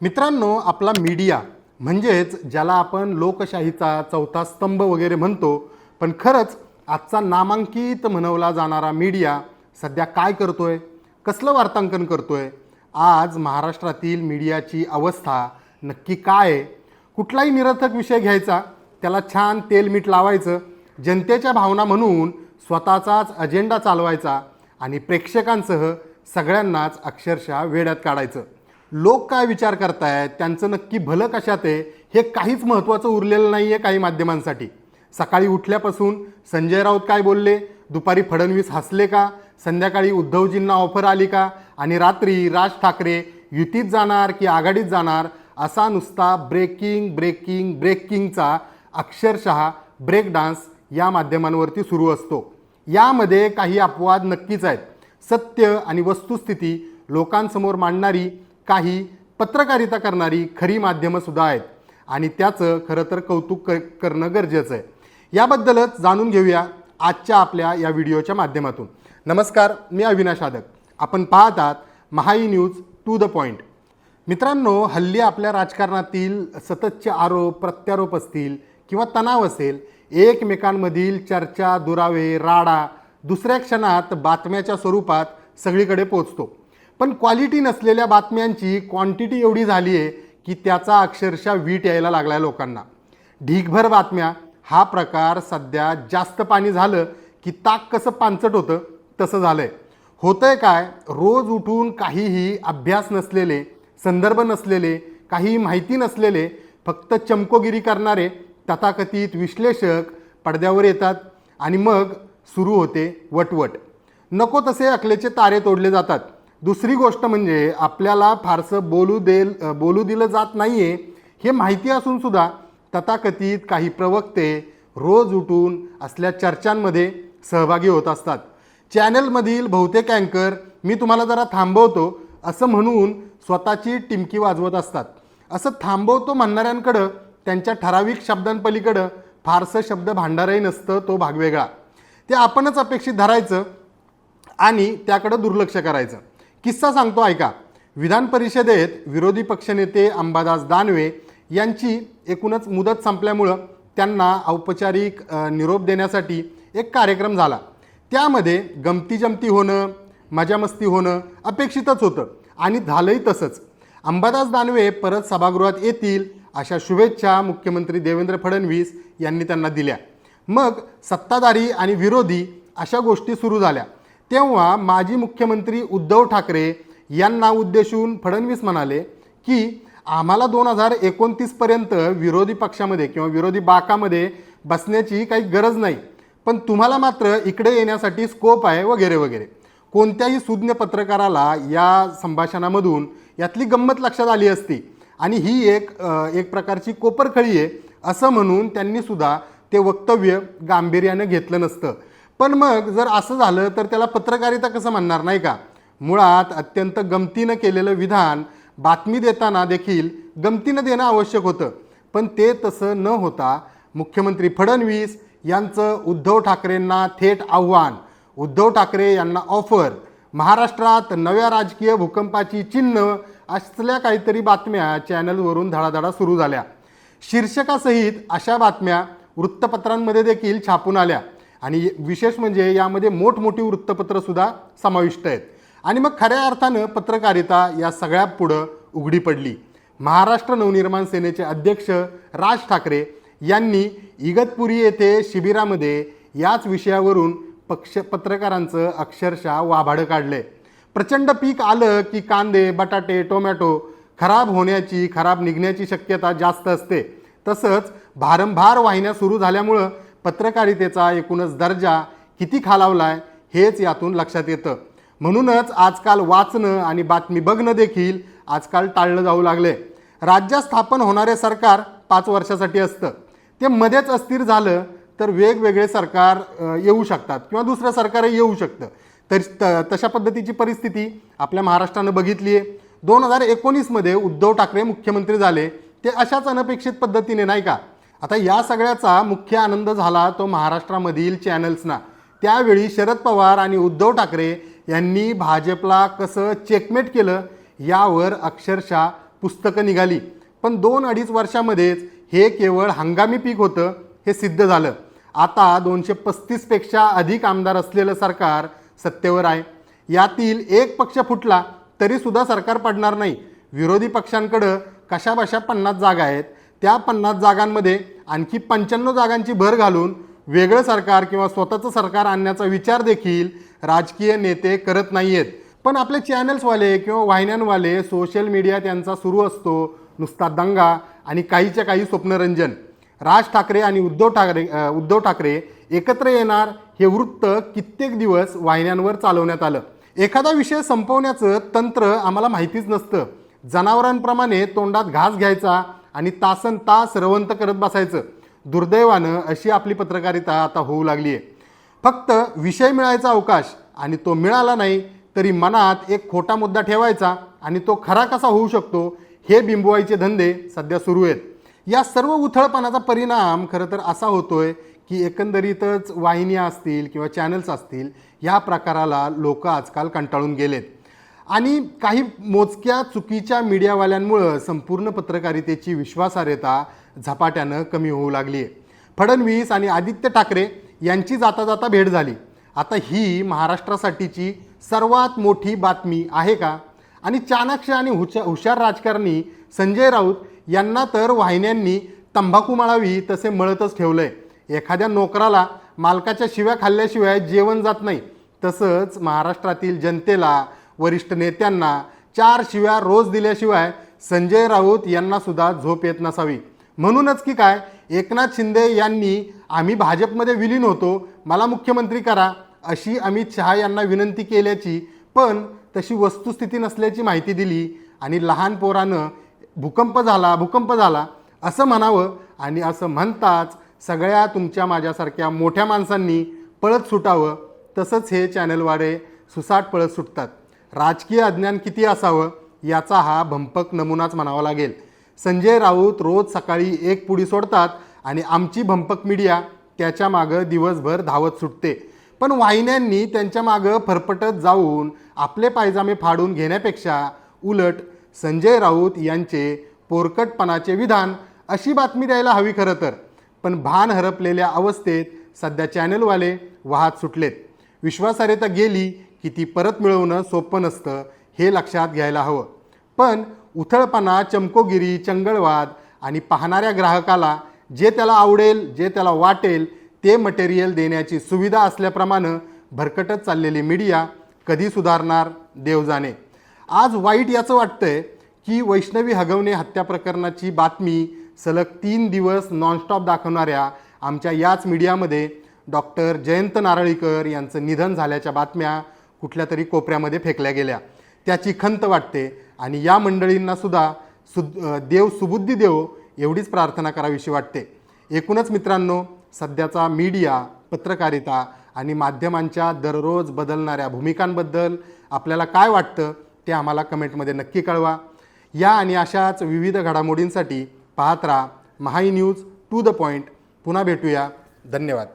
मित्रांनो आपला मीडिया म्हणजेच ज्याला आपण लोकशाहीचा चौथा स्तंभ वगैरे म्हणतो पण खरंच आजचा नामांकित म्हणवला जाणारा मीडिया सध्या काय करतोय कसलं वार्तांकन करतोय आज महाराष्ट्रातील मीडियाची अवस्था नक्की काय आहे कुठलाही निरर्थक विषय घ्यायचा त्याला छान तेल मीठ लावायचं जनतेच्या भावना म्हणून स्वतःचाच अजेंडा चालवायचा आणि प्रेक्षकांसह सगळ्यांनाच अक्षरशः वेड्यात काढायचं. लोक काय विचार करतायत त्यांचं नक्की भलं कशात आहे हे काहीच महत्त्वाचं उरलेलं नाही आहे काही माध्यमांसाठी. सकाळी उठल्यापासून संजय राऊत काय बोलले? दुपारी फडणवीस हसले का? संध्याकाळी उद्धवजींना ऑफर आली का? आणि रात्री राज ठाकरे युतीत जाणार की आघाडीत जाणार असा नुसता ब्रेकिंग ब्रेकिंग ब्रेकिंगचा अक्षरशः ब्रेक डान्स या माध्यमांवरती सुरू असतो. यामध्ये काही अपवाद नक्कीच आहेत. सत्य आणि वस्तुस्थिती लोकांसमोर मांडणारी काही पत्रकारिता करणारी खरी माध्यमंसुद्धा आहेत. आणि त्याचं खरं तर कौतुक क करणं गरजेचं आहे. याबद्दलच जाणून घेऊया आजच्या आपल्या या व्हिडिओच्या माध्यमातून. नमस्कार मी अविनाश आदक. आपण पाहतात Mahai news to the point मित्रांनो हल्ली आपल्या राजकारणातील सततचे आरोप प्रत्यारोप असतील किंवा तणाव असेल एकमेकांमधील चर्चा दुरावे राडा दुसऱ्या क्षणात बातम्याच्या स्वरूपात सगळीकडे पोचतो. पण क्वालिटी नसलेल्या बातम्यांची क्वांटिटी एवढी झाली आहे की त्याचा अक्षरशः वीट यायला लागला आहे लोकांना. ढीगभर बातम्या. हा प्रकार सध्या जास्त पाणी झालं की ताक कसं पांचट होतं तसं झालं आहे होतंय काय? रोज उठून काहीही अभ्यास नसलेले संदर्भ नसलेले काही माहिती नसलेले फक्त चमकोगिरी करणारे तथाकथित विश्लेषक पडद्यावर येतात आणि मग सुरू होते वटवट. नको तसे अकलेचे तारे तोडले जातात. दुसरी गोष्ट म्हणजे आपल्याला फारसं बोलू देल बोलू दिलं जात नाही आहे हे माहिती असून सुद्धा तथाकथित काही प्रवक्ते रोज उठून असल्या चर्चांमध्ये सहभागी होत असतात. चॅनलमधील बहुतेक अँकर मी तुम्हाला जरा थांबवतो असं म्हणून स्वतःची टिमकी वाजवत असतात. असं थांबवतो म्हणणाऱ्यांकडं त्यांच्या ठराविक शब्दांपलीकडं फारसं शब्द भांडारही नसतं तो भाग वेगळा ते आपणच अपेक्षित धरायचं आणि त्याकडं दुर्लक्ष करायचं. किस्सा सांगतो ऐका. विधान परिषदेत विरोधी पक्षनेते अंबादास दानवे यांची एकूणच मुदत संपल्यामुळं त्यांना औपचारिक निरोप देण्यासाठी एक कार्यक्रम झाला. त्यामध्ये गमतीजमती होणं मजामस्ती होणं अपेक्षितच होतं आणि झालंही तसंच. अंबादास दानवे परत सभागृहात येतील अशा शुभेच्छा मुख्यमंत्री देवेंद्र फडणवीस यांनी त्यांना दिल्या. मग सत्ताधारी आणि विरोधी अशा गोष्टी सुरू झाल्या. तेव्हा माजी मुख्यमंत्री उद्धव ठाकरे यांना उद्देशून फडणवीस म्हणाले की आम्हाला दोन हजार एकोणतीसपर्यंत विरोधी पक्षामध्ये किंवा विरोधी बाकामध्ये बसण्याची काही गरज नाही. पण तुम्हाला मात्र इकडे येण्यासाठी स्कोप आहे वगैरे वगैरे. कोणत्याही सुज्ञ पत्रकाराला या संभाषणामधून यातली गंमत लक्षात आली असती. आणि ही एक एक प्रकारची कोपरखळी आहे असं म्हणून त्यांनी सुद्धा ते वक्तव्य गांभीर्यानं घेतलं नसतं. पण मग जर असं झालं तर त्याला पत्रकारिता कसं म्हणणार नाही का? मुळात अत्यंत गमतीनं केलेलं विधान बातमी देताना देखील गमतीनं देणं आवश्यक होतं. पण ते तसं न होता मुख्यमंत्री फडणवीस यांचं उद्धव ठाकरेंना थेट आव्हान. उद्धव ठाकरे यांना ऑफर महाराष्ट्रात नव्या राजकीय भूकंपाची चिन्ह असल्या काहीतरी बातम्या चॅनलवरून धडाधडा सुरू झाल्या. शीर्षकासहित अशा बातम्या वृत्तपत्रांमध्ये देखील छापून आल्या. आणि विशेष म्हणजे यामध्ये मोठमोठी वृत्तपत्रंसुद्धा समाविष्ट आहेत. आणि मग खऱ्या अर्थानं पत्रकारिता या सगळ्या पुढं उघडी पडली. महाराष्ट्र नवनिर्माण सेनेचे अध्यक्ष राज ठाकरे यांनी इगतपुरी येथे शिबिरामध्ये याच विषयावरून पक्ष पत्रकारांचं अक्षरशः वाभाडं काढले प्रचंड पीक आलं की कांदे बटाटे टोमॅटो खराब होण्याची खराब निघण्याची शक्यता जास्त असते. तसंच भारंभार वाहिन्या सुरू झाल्यामुळं पत्रकारितेचा एकूणच दर्जा किती खालावला आहे हेच यातून लक्षात येतं. म्हणूनच आजकाल वाचणं आणि बातमी बघणं देखील आजकाल टाळलं जाऊ लागले राज्यात स्थापन होणारे सरकार पाच वर्षासाठी असतं. ते मध्येच अस्थिर झालं तर वेगवेगळे सरकार येऊ शकतात किंवा दुसरं सरकारही येऊ शकतं. तर त- तशा पद्धतीची परिस्थिती आपल्या महाराष्ट्रानं बघितली आहे. दोन हजार एकोणीसमध्ये उद्धव ठाकरे मुख्यमंत्री झाले. ते अशाच अनपेक्षित पद्धतीने नाही का? आता या सगळ्याचा मुख्य आनंद झाला तो महाराष्ट्रामधील चॅनल्सना त्यावेळी शरद पवार आणि उद्धव ठाकरे यांनी भाजपला कसं चेकमेट केलं यावर अक्षरशः पुस्तकं निघाली. पण दोन अडीच वर्षामध्येच हे केवळ हंगामी पीक होतं हे सिद्ध झालं. आता दोनशे पस्तीसपेक्षा अधिक आमदार असलेलं सरकार सत्तेवर आहे. यातील एक पक्ष फुटला तरीसुद्धा सरकार पडणार नाही. विरोधी पक्षांकडं कशाबशा पन्नास जागा आहेत त्या पन्नास जागांमध्ये आणखी पंच्याण्णव जागांची भर घालून वेगळं सरकार किंवा स्वतःचं सरकार आणण्याचा विचार देखील राजकीय नेते करत नाही आहेत पण आपले चॅनल्सवाले किंवा वाहिन्यांवाले सोशल मीडिया त्यांचा सुरू असतो नुसता दंगा आणि काहीच्या काही स्वप्नरंजन. राज ठाकरे आणि उद्धव ठाकरे उद्धव ठाकरे एकत्र येणार हे वृत्त कित्येक दिवस वाहिन्यांवर चालवण्यात आलं. एखादा विषय संपवण्याचं तंत्र आम्हाला माहितीच नसतं. जनावरांप्रमाणे तोंडात घास घ्यायचा आणि तासन तास रवंत करत बसायचं. दुर्दैवानं अशी आपली पत्रकारिता आता होऊ लागली आहे. फक्त विषय मिळायचा अवकाश आणि तो मिळाला नाही तरी मनात एक खोटा मुद्दा ठेवायचा आणि तो खरा कसा होऊ शकतो हे बिंबवायचे धंदे सध्या सुरू आहेत. या सर्व उथळपणाचा परिणाम खरं तर असा होतोय की एकंदरीतच वाहिन्या असतील किंवा चॅनल्स असतील या प्रकाराला लोक आजकाल कंटाळून गेलेत. आणि काही मोजक्या चुकीच्या मीडियावाल्यांमुळं संपूर्ण पत्रकारितेची विश्वासार्हता झपाट्यानं कमी होऊ लागली आहे. फडणवीस आणि आदित्य ठाकरे यांची जाता जाता भेट झाली. आता ही महाराष्ट्रासाठीची सर्वात मोठी बातमी आहे का? आणि चाणक्य आणि हुशा हुशार राजकारणी संजय राऊत यांना तर वाहिन्यांनी तंबाखू मळावी तसे मळतच ठेवलंय. एखाद्या नोकराला मालकाच्या शिव्या खाल्ल्याशिवाय जेवण जात नाही. तसंच महाराष्ट्रातील जनतेला वरिष्ठ नेत्यांना चार शिव्या रोज दिल्याशिवाय संजय राऊत यांना सुद्धा झोप येत नसावी. म्हणूनच की काय एकनाथ शिंदे यांनी आम्ही भाजपमध्ये विलीन होतो मला मुख्यमंत्री करा अशी अमित शहा यांना विनंती केल्याची पण तशी वस्तुस्थिती नसल्याची माहिती दिली आणि लहान पोरानं भूकंप झाला भूकंप झाला असं म्हणावं आणि असं म्हणताच सगळ्या तुमच्या माझ्यासारख्या मोठ्या माणसांनी पळत सुटावं तसंच हे चॅनलवाडे सुसाट पळत सुटतात. राजकीय अज्ञान किती असावं याचा हा भंपक नमुनाच म्हणावा लागेल. संजय राऊत रोज सकाळी एक पुडी सोडतात आणि आमची भंपक मीडिया त्याच्या मागं दिवसभर धावत सुटते. पण वाहिन्यांनी त्यांच्या मागं फरफटत जाऊन आपले पायजामे फाडून घेण्यापेक्षा उलट संजय राऊत यांचे पोरकटपणाचे विधान अशी बातमी द्यायला हवी खरं तर. पण भान हरपलेल्या अवस्थेत सध्या चॅनलवाले वाहत सुटलेत. विश्वासार्हता गेली की ती परत मिळवणं सोपं नसतं हे लक्षात घ्यायला हवं. पण उथळपणा चमकोगिरी चंगळवाद आणि पाहणाऱ्या ग्राहकाला जे त्याला आवडेल जे त्याला वाटेल ते मटेरियल देण्याची सुविधा असल्याप्रमाणे भरकटत चाललेली मीडिया कधी सुधारणार देव जाणे. आज वाईट याचं वाटतंय की वैष्णवी हगवणे हत्या प्रकरणाची बातमी सलग तीन दिवस नॉनस्टॉप दाखवणाऱ्या आमच्या याच मीडियामध्ये डॉक्टर जयंत नारळीकर यांचं निधन झाल्याच्या बातम्या कुठल्या तरी कोपऱ्यामध्ये फेकल्या गेल्या. त्याची खंत वाटते आणि या मंडळींनासुद्धा सु देव सुबुद्धी देव एवढीच प्रार्थना करावीशी वाटते. एकूणच मित्रांनो सध्याचा मीडिया पत्रकारिता आणि माध्यमांच्या दररोज बदलणाऱ्या भूमिकांबद्दल आपल्याला काय वाटतं ते आम्हाला कमेंटमध्ये नक्की कळवा. या आणि अशाच विविध घडामोडींसाठी पाहत राहा Mahai news to the point पुन्हा भेटूया. धन्यवाद.